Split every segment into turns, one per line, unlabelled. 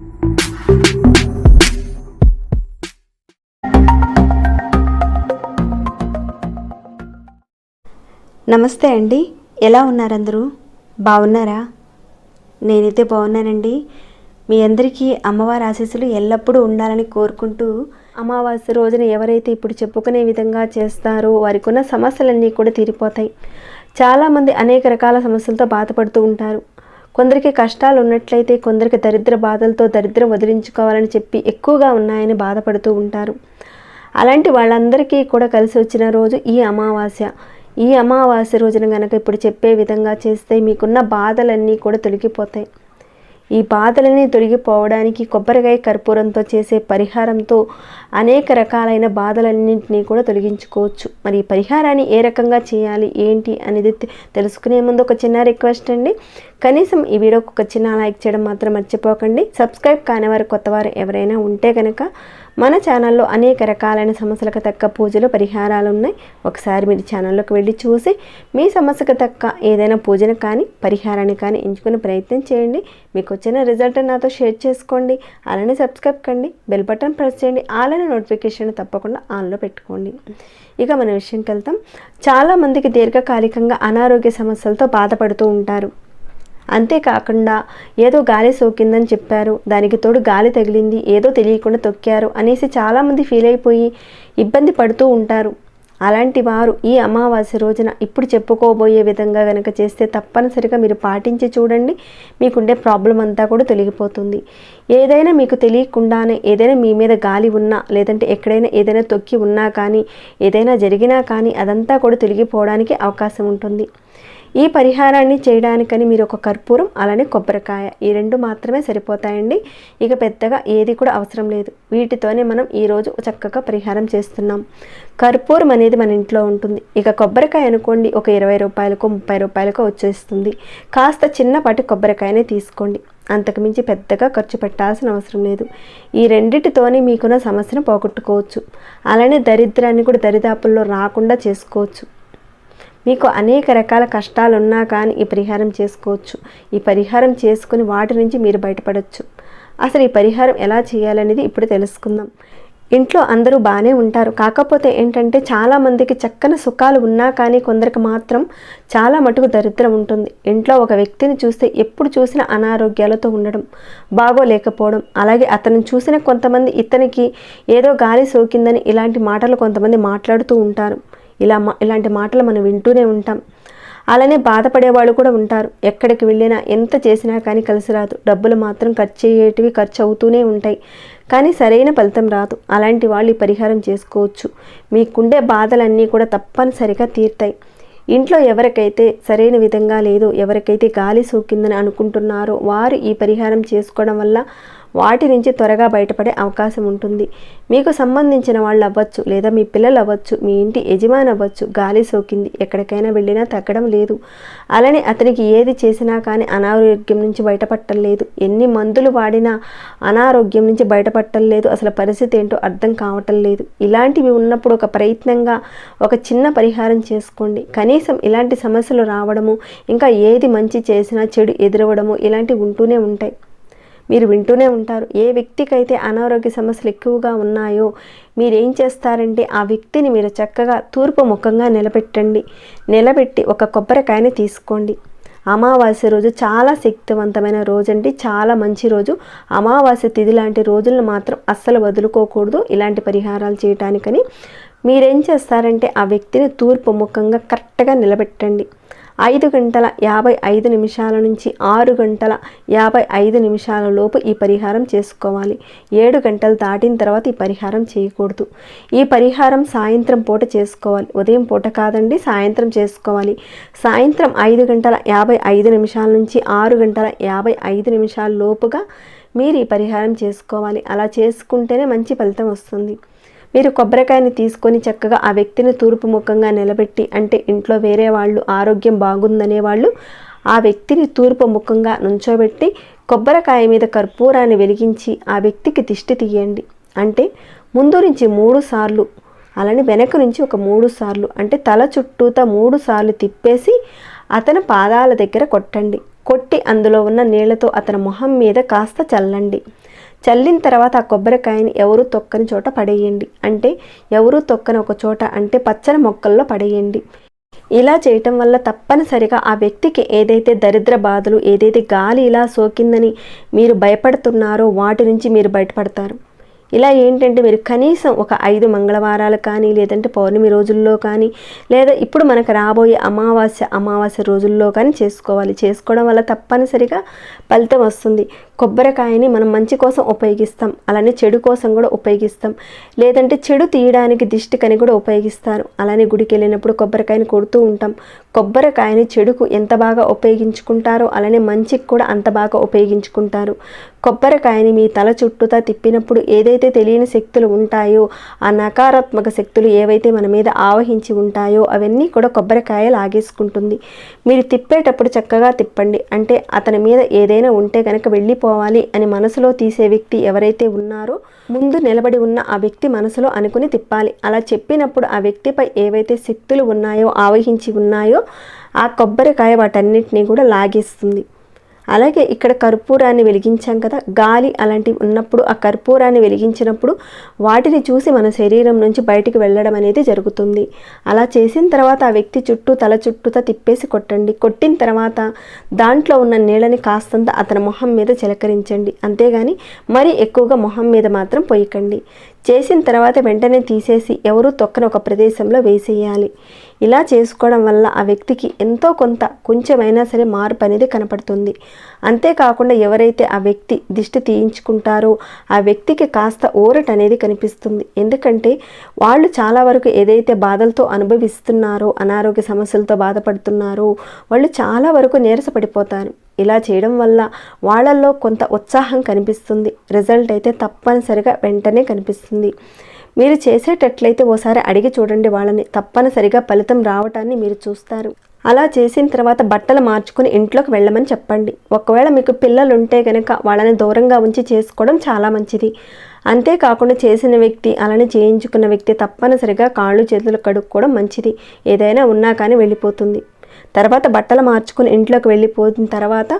నమస్తే అండి. ఎలా ఉన్నారందరూ? బాగున్నారా? నేనైతే బాగున్నానండి. మీ అందరికీ అమ్మవారి ఆశీస్సులు ఎల్లప్పుడూ ఉండాలని కోరుకుంటూ అమావాస్య రోజున ఎవరైతే ఇప్పుడు చెప్పుకునే విధంగా చేస్తారో వారికి ఉన్న సమస్యలన్నీ కూడా తీరిపోతాయి. చాలామంది అనేక రకాల సమస్యలతో బాధపడుతూ ఉంటారు. కొందరికి కష్టాలు ఉన్నట్లయితే కొందరికి దరిద్ర బాధలతో దరిద్రం వదిలించుకోవాలని చెప్పి ఎక్కువగా ఉన్నాయని బాధపడుతూ ఉంటారు. అలాంటి వాళ్ళందరికీ కూడా కలిసి వచ్చిన రోజు ఈ అమావాస్య. ఈ అమావాస్య రోజున గనక ఇప్పుడు చెప్పే విధంగా చేస్తే మీకున్న బాధలన్నీ కూడా తొలగిపోతాయి. ఈ బాధలని తొలగిపోవడానికి కొబ్బరికాయ కర్పూరంతో చేసే పరిహారంతో అనేక రకాలైన బాధలన్నింటినీ కూడా తొలగించుకోవచ్చు. మరి ఈ పరిహారాన్ని ఏ రకంగా చేయాలి ఏంటి అనేది తెలుసుకునే ముందు ఒక చిన్న రిక్వెస్ట్ అండి. కనీసం ఈ వీడియోకి ఒక చిన్న లైక్ చేయడం మాత్రం మర్చిపోకండి. సబ్స్క్రైబ్ కానివారు కొత్తవారు ఎవరైనా ఉంటే కనుక మన ఛానల్లో అనేక రకాలైన సమస్యలకు తక్క పూజలు పరిహారాలు ఉన్నాయి ఒకసారి మీరు ఛానల్లోకి వెళ్ళి చూసి మీ సమస్యకు తక్క ఏదైనా పూజను కానీ పరిహారాన్ని కానీ ఎంచుకునే ప్రయత్నం చేయండి. మీకు వచ్చిన రిజల్ట్ నాతో షేర్ చేసుకోండి. అలానే సబ్స్క్రైబ్ కండి. బెల్ బటన్ ప్రెస్ చేయండి. అలానే నోటిఫికేషన్ తప్పకుండా ఆన్లో పెట్టుకోండి. ఇక మన విషయంకి వెళ్తాం. చాలామందికి దీర్ఘకాలికంగా అనారోగ్య సమస్యలతో బాధపడుతూ ఉంటారు. అంతేకాకుండా ఏదో గాలి సోకిందని చెప్పారు. దానికి తోడు గాలి తగిలింది. ఏదో తెలియకుండా తొక్కారు అనేసి చాలామంది ఫీల్ అయిపోయి ఇబ్బంది పడుతూ ఉంటారు. అలాంటి వారు ఈ అమావాస్య రోజున ఇప్పుడు చెప్పుకోబోయే విధంగా కనుక చేస్తే తప్పనిసరిగా మీరు పాటించి చూడండి. మీకుండే ప్రాబ్లం అంతా కూడా తొలగిపోతుంది. ఏదైనా మీకు తెలియకుండానే ఏదైనా మీ మీద గాలి ఉన్నా లేదంటే ఎక్కడైనా ఏదైనా తొక్కి ఉన్నా కానీ ఏదైనా జరిగినా కానీ అదంతా కూడా తొలగిపోవడానికి అవకాశం ఉంటుంది. ఈ పరిహారాన్ని చేయడానికని మీరు ఒక కర్పూరం అలానే కొబ్బరికాయ. ఈ రెండు మాత్రమే సరిపోతాయండి. ఇక పెద్దగా ఏది కూడా అవసరం లేదు. వీటితోనే మనం ఈరోజు చక్కగా పరిహారం చేస్తున్నాం. కర్పూరం అనేది మన ఇంట్లో ఉంటుంది. ఇక కొబ్బరికాయ అనుకోండి ఒక ఇరవై రూపాయలకు ముప్పై రూపాయలకు వచ్చేస్తుంది. కాస్త చిన్నపాటి కొబ్బరికాయనే తీసుకోండి. అంతకుమించి పెద్దగా ఖర్చు పెట్టాల్సిన అవసరం లేదు. ఈ రెండిటితోనే మీకున్న సమస్యను పోగొట్టుకోవచ్చు. అలానే దరిద్రాన్ని కూడా దరిదాపుల్లో రాకుండా చేసుకోవచ్చు. మీకు అనేక రకాల కష్టాలు ఉన్నా కానీ ఈ పరిహారం చేసుకోవచ్చు. ఈ పరిహారం చేసుకుని వాటి నుంచి మీరు బయటపడవచ్చు అసలు ఈ పరిహారం ఎలా చేయాలనేది ఇప్పుడు తెలుసుకుందాం. ఇంట్లో అందరూ బాగానే ఉంటారు. కాకపోతే ఏంటంటే చాలామందికి చక్కని సుఖాలు ఉన్నా కానీ కొందరికి మాత్రం చాలా మటుకు దరిద్రం ఉంటుంది. ఇంట్లో ఒక వ్యక్తిని చూస్తే ఎప్పుడు చూసిన అనారోగ్యాలతో ఉండడం బాగోలేకపోవడం అలాగే అతను చూసిన కొంతమంది ఇతనికి ఏదో గాలి సోకిందని ఇలాంటి మాటలు కొంతమంది మాట్లాడుతూ ఉంటారు. ఇలా ఇలాంటి మాటలు మనం వింటూనే ఉంటాం. అలానే బాధపడే వాళ్ళు కూడా ఉంటారు. ఎక్కడికి వెళ్ళినా ఎంత చేసినా కానీ కలిసి రాదు. డబ్బులు మాత్రం ఖర్చు అయ్యేటివి ఖర్చు అవుతూనే ఉంటాయి. కానీ సరైన ఫలితం రాదు. అలాంటి వాళ్ళు ఈ పరిహారం చేసుకోవచ్చు. మీకుండే బాధలన్నీ కూడా తప్పనిసరిగా తీరుతాయి. ఇంట్లో ఎవరికైతే సరైన విధంగా లేదో ఎవరికైతే గాలి సోకిందని అనుకుంటున్నారో వారు ఈ పరిహారం చేసుకోవడం వల్ల వాటి నుంచి త్వరగా బయటపడే అవకాశం ఉంటుంది. మీకు సంబంధించిన వాళ్ళు అవ్వచ్చు లేదా మీ పిల్లలు అవ్వచ్చు మీ ఇంటి యజమాని అవ్వచ్చు గాలి సోకింది ఎక్కడికైనా వెళ్ళినా తగ్గడం లేదు. అలానే అతనికి ఏది చేసినా కానీ అనారోగ్యం నుంచి బయటపడటం లేదు. ఎన్ని మందులు వాడినా అనారోగ్యం నుంచి బయటపడటం లేదు. అసలు పరిస్థితి ఏంటో అర్థం కావటం లేదు. ఇలాంటివి ఉన్నప్పుడు ఒక ప్రయత్నంగా ఒక చిన్న పరిహారం చేసుకోండి. కనీసం ఇలాంటి సమస్యలు రావడము ఇంకా ఏది మంచి చేసినా చెడు ఎదురవడము ఇలాంటివి ఉంటూనే ఉంటాయి. మీరు వింటూనే ఉంటారు. ఏ వ్యక్తికైతే అనారోగ్య సమస్యలు ఎక్కువగా ఉన్నాయో మీరేం చేస్తారంటే ఆ వ్యక్తిని మీరు చక్కగా తూర్పు ముఖంగా నిలబెట్టండి. నిలబెట్టి ఒక కొబ్బరికాయని తీసుకోండి. అమావాస్య రోజు చాలా శక్తివంతమైన రోజు అండి చాలా మంచి రోజు. అమావాస్య తిథి లాంటి రోజులను మాత్రం అస్సలు వదులుకోకూడదు. ఇలాంటి పరిహారాలు చేయటానికని మీరేం చేస్తారంటే ఆ వ్యక్తిని తూర్పు ముఖంగా కరెక్ట్గా నిలబెట్టండి. ఐదు గంటల యాభై ఐదు నిమిషాల నుంచి ఆరు గంటల యాభై ఐదు నిమిషాల లోపు ఈ పరిహారం చేసుకోవాలి. ఏడు గంటలు దాటిన తర్వాత ఈ పరిహారం చేయకూడదు. ఈ పరిహారం సాయంత్రం పూట చేసుకోవాలి. ఉదయం పూట కాదండి సాయంత్రం చేసుకోవాలి. సాయంత్రం ఐదు గంటల యాభై ఐదు నిమిషాల నుంచి ఆరు గంటల యాభై ఐదు నిమిషాల లోపుగా మీరు ఈ పరిహారం చేసుకోవాలి. అలా చేసుకుంటేనే మంచి ఫలితం వస్తుంది. మీరు కొబ్బరికాయని తీసుకొని చక్కగా ఆ వ్యక్తిని తూర్పు ముఖంగా నిలబెట్టి అంటే ఇంట్లో వేరే వాళ్ళు ఆరోగ్యం బాగుందనే వాళ్ళు ఆ వ్యక్తిని తూర్పు ముఖంగా నుంచోబెట్టి కొబ్బరికాయ మీద కర్పూరాన్ని వెలిగించి ఆ వ్యక్తికి దిష్టి తీయండి. అంటే ముందు నుంచి మూడు సార్లు అలానే వెనక నుంచి ఒక మూడు సార్లు అంటే తల చుట్టూతా మూడు సార్లు తిప్పేసి అతని పాదాల దగ్గర కొట్టండి. కొట్టి అందులో ఉన్న నీళ్ళతో అతని మొహం మీద కాస్త చల్లండి. చల్లిన తర్వాత ఆ కొబ్బరికాయని ఎవరు తొక్కని చోట పడేయండి. అంటే ఎవరు తొక్కని ఒక చోట అంటే పచ్చని మొక్కల్లో పడేయండి. ఇలా చేయటం వల్ల తప్పనిసరిగా ఆ వ్యక్తికి ఏదైతే దరిద్ర బాధలు ఏదైతే గాలి ఇలా సోకిందని మీరు భయపడుతున్నారో వాటి నుంచి మీరు బయటపడతారు. ఇలా ఏంటంటే మీరు కనీసం ఒక ఐదు మంగళవారాలు కానీ లేదంటే పౌర్ణమి రోజుల్లో కానీ లేదా ఇప్పుడు మనకు రాబోయే అమావాస్య అమావాస్య రోజుల్లో కానీ చేసుకోవాలి. చేసుకోవడం వల్ల తప్పనిసరిగా ఫలితం వస్తుంది. కొబ్బరికాయని మనం మంచి కోసం ఉపయోగిస్తాం. అలానే చెడు కోసం కూడా ఉపయోగిస్తాం. లేదంటే చెడు తీయడానికి దిష్టికని కూడా ఉపయోగిస్తారు. అలానే గుడికి వెళ్ళినప్పుడు కొబ్బరికాయని కొడుతూ ఉంటాం. కొబ్బరికాయని చెడుకు ఎంత బాగా ఉపయోగించుకుంటారో అలానే మంచికి కూడా అంత బాగా ఉపయోగించుకుంటారు. కొబ్బరికాయని మీ తల చుట్టూతా తిప్పినప్పుడు ఏదైతే తెలియని శక్తులు ఉంటాయో ఆ నకారాత్మక శక్తులు ఏవైతే మన మీద ఆవహించి ఉంటాయో అవన్నీ కూడా కొబ్బరికాయ లాగేసుకుంటుంది మీరు తిప్పేటప్పుడు చక్కగా తిప్పండి. అంటే అతని మీద ఏదైనా ఉంటే కనుక వెళ్ళిపోవాలి అని మనసులో తీసే వ్యక్తి ఎవరైతే ఉన్నారో ముందు నిలబడి ఉన్న ఆ వ్యక్తి మనసులో అనుకుని తిప్పాలి. అలా చెప్పినప్పుడు ఆ వ్యక్తిపై ఏవైతే శక్తులు ఉన్నాయో ఆవహించి ఉన్నాయో ఆ కొబ్బరికాయ వాటన్నిటినీ కూడా లాగేస్తుంది. అలాగే ఇక్కడ కర్పూరాన్ని వెలిగించాం కదా గాలి అలాంటివి ఉన్నప్పుడు ఆ కర్పూరాన్ని వెలిగించినప్పుడు వాటిని చూసి మన శరీరం నుంచి బయటికి వెళ్ళడం అనేది జరుగుతుంది. అలా చేసిన తర్వాత ఆ వ్యక్తి చుట్టూ తల చుట్టూతా తిప్పేసి కొట్టండి. కొట్టిన తర్వాత దాంట్లో ఉన్న నీళ్ళని కాస్తంత అతని మొహం మీద చిలకరించండి. అంతేగాని మరీ ఎక్కువగా మొహం మీద మాత్రం పొయ్యకండి చేసిన తర్వాత వెంటనే తీసేసి ఎవరూ తొక్కని ఒక ప్రదేశంలో వేసేయాలి. ఇలా చేసుకోవడం వల్ల ఆ వ్యక్తికి ఎంతో కొంత కొంచెమైనా సరే మార్పు అనేది కనపడుతుంది. అంతేకాకుండా ఎవరైతే ఆ వ్యక్తి దిష్టి తీయించుకుంటారో ఆ వ్యక్తికి కాస్త ఊరట అనేది కనిపిస్తుంది. ఎందుకంటే వాళ్ళు చాలా వరకు ఏదైతే బాధలతో అనుభవిస్తున్నారో అనారోగ్య సమస్యలతో బాధపడుతున్నారో వాళ్ళు చాలా వరకు నీరసపడిపోతారు. ఇలా చేయడం వల్ల వాళ్ళల్లో కొంత ఉత్సాహం కనిపిస్తుంది. రిజల్ట్ అయితే తప్పనిసరిగా వెంటనే కనిపిస్తుంది. మీరు చేసేటట్లయితే ఓసారి అడిగి చూడండి వాళ్ళని. తప్పనిసరిగా ఫలితం రావటాన్ని మీరు చూస్తారు. అలా చేసిన తర్వాత బట్టలు మార్చుకుని ఇంట్లోకి వెళ్ళమని చెప్పండి. ఒకవేళ మీకు పిల్లలు ఉంటే కనుక వాళ్ళని దూరంగా ఉంచి చేసుకోవడం చాలా మంచిది. అంతేకాకుండా చేసిన వ్యక్తి అలానే చేయించుకున్న వ్యక్తి తప్పనిసరిగా కాళ్ళు చేతులు కడుక్కోవడం మంచిది. ఏదైనా ఉన్నా కానీ వెళ్ళిపోతుంది. తర్వాత బట్టలు మార్చుకుని ఇంట్లోకి వెళ్ళిపోయిన తర్వాత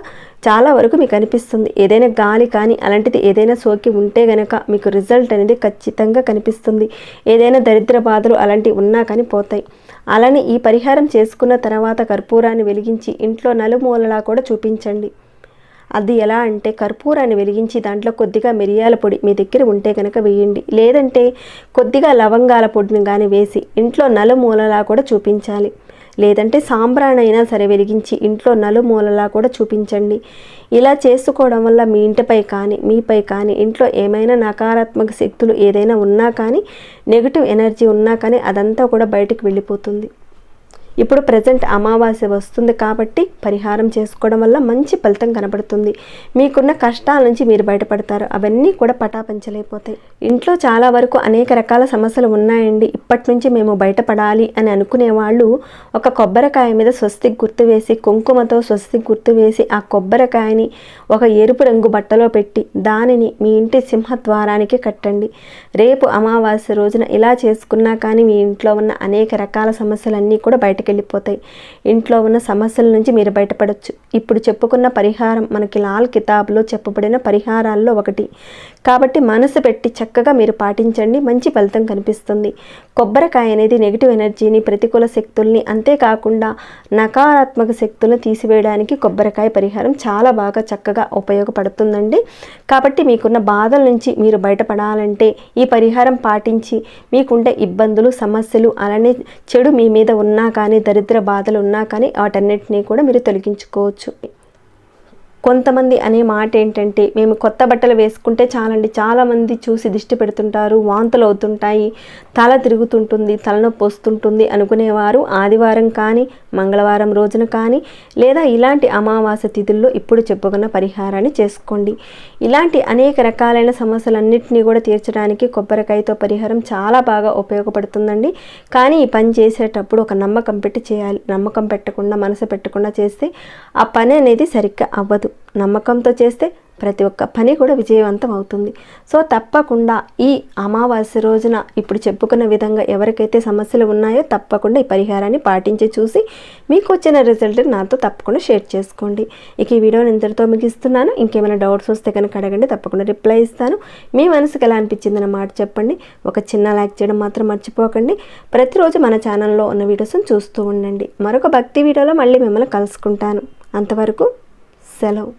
చాలా వరకు మీకు అనిపిస్తుంది. ఏదైనా గాలి కానీ అలాంటిది ఏదైనా సోకి ఉంటే గనక మీకు రిజల్ట్ అనేది ఖచ్చితంగా కనిపిస్తుంది. ఏదైనా దరిద్ర బాధలు అలాంటివి ఉన్నా కానీ పోతాయి. అలానే ఈ పరిహారం చేసుకున్న తర్వాత కర్పూరాన్ని వెలిగించి ఇంట్లో నలుమూలలా కూడా చూపించండి. అది ఎలా అంటే కర్పూరాన్ని వెలిగించి దాంట్లో కొద్దిగా మిరియాల పొడి మీ దగ్గర ఉంటే కనుక వేయండి. లేదంటే కొద్దిగా లవంగాల పొడిని కానీ వేసి ఇంట్లో నలుమూలలా కూడా చూపించాలి. లేదంటే సాంబ్రాణైనా సరే వెలిగించి ఇంట్లో నలుమూలలా కూడా చూపించండి. ఇలా చేసుకోవడం వల్ల మీ ఇంటిపై కానీ మీపై కానీ ఇంట్లో ఏమైనా నకారాత్మక శక్తులు ఏదైనా ఉన్నా కానీ నెగిటివ్ ఎనర్జీ ఉన్నా కానీ అదంతా కూడా బయటికి వెళ్ళిపోతుంది. ఇప్పుడు ప్రజెంట్ అమావాస్య వస్తుంది కాబట్టి పరిహారం చేసుకోవడం వల్ల మంచి ఫలితం కనబడుతుంది. మీకున్న కష్టాల నుంచి మీరు బయటపడతారు. అవన్నీ కూడా పటాపంచలైపోతాయి. ఇంట్లో చాలా వరకు అనేక రకాల సమస్యలు ఉన్నాయండి. ఇప్పటి నుంచి మేము బయటపడాలి అని అనుకునే వాళ్ళు ఒక కొబ్బరికాయ మీద స్వస్తికి గుర్తు వేసి కుంకుమతో స్వస్తికి గుర్తు వేసి ఆ కొబ్బరికాయని ఒక ఎరుపు రంగు బట్టలో పెట్టి దానిని మీ ఇంటి సింహద్వారానికి కట్టండి. రేపు అమావాస్య రోజున ఇలా చేసుకున్నా కానీ మీ ఇంట్లో ఉన్న అనేక రకాల సమస్యలన్నీ కూడా బయట వెళ్ళిపోతాయి ఇంట్లో ఉన్న సమస్యల నుంచి మీరు బయటపడవచ్చు ఇప్పుడు చెప్పుకున్న పరిహారం మనకి లాల్ కితాబ్లో చెప్పబడిన పరిహారాల్లో ఒకటి. కాబట్టి మనసు పెట్టి చక్కగా మీరు పాటించండి. మంచి ఫలితం కనిపిస్తుంది. కొబ్బరికాయ అనేది నెగిటివ్ ఎనర్జీని ప్రతికూల శక్తుల్ని అంతేకాకుండా నకారాత్మక శక్తులను తీసివేయడానికి కొబ్బరికాయ పరిహారం చాలా బాగా చక్కగా ఉపయోగపడుతుందండి. కాబట్టి మీకున్న బాధల నుంచి మీరు బయటపడాలంటే ఈ పరిహారం పాటించి మీకుండే ఇబ్బందులు సమస్యలు అలానే చెడు మీ మీద ఉన్నా కానీ దరిద్ర బాధలు ఉన్నా కానీ వాటన్నిటినీ కూడా మీరు తొలగించుకోవచ్చు. కొంతమంది అనే మాట ఏంటంటే మేము కొత్త బట్టలు వేసుకుంటే చాలండి. చాలామంది చూసి దిష్టి పెడుతుంటారు వాంతులు అవుతుంటాయి తల తిరుగుతుంటుంది తలనొప్పి వస్తుంటుంది అనుకునేవారు ఆదివారం కానీ మంగళవారం రోజున కానీ లేదా ఇలాంటి అమావాస్య తిథుల్లో ఇప్పుడు చెప్పుకున్న పరిహారాన్ని చేసుకోండి. ఇలాంటి అనేక రకాలైన సమస్యలన్నింటినీ కూడా తీర్చడానికి కొబ్బరికాయతో పరిహారం చాలా బాగా ఉపయోగపడుతుందండి. కానీ ఈ పని చేసేటప్పుడు ఒక నమ్మకం పెట్టి చేయాలి. నమ్మకం పెట్టకుండా మనసు పెట్టకుండా చేస్తే ఆ పని అనేది సరిగ్గా అవ్వదు. నమ్మకంతో చేస్తే ప్రతి ఒక్క పని కూడా విజయవంతం అవుతుంది. సో తప్పకుండా ఈ అమావాస్య రోజున ఇప్పుడు చెప్పుకున్న విధంగా ఎవరికైతే సమస్యలు ఉన్నాయో తప్పకుండా ఈ పరిహారాన్ని పాటించి చూసి మీకు వచ్చిన రిజల్ట్ నాతో తప్పకుండా షేర్ చేసుకోండి. ఇక ఈ వీడియోని ఇంతటితో ముగిస్తున్నాను. ఇంకేమైనా డౌట్స్ వస్తే కనుక అడగండి తప్పకుండా రిప్లై ఇస్తాను. మీ మనసుకు ఎలా అనిపించిందన్న మాట చెప్పండి. ఒక చిన్న లైక్ చేయడం మాత్రం మర్చిపోకండి. ప్రతిరోజు మన ఛానల్లో ఉన్న వీడియోస్ని చూస్తూ ఉండండి. మరొక భక్తి వీడియోలో మళ్ళీ మిమ్మల్ని కలుసుకుంటాను. అంతవరకు సెలవు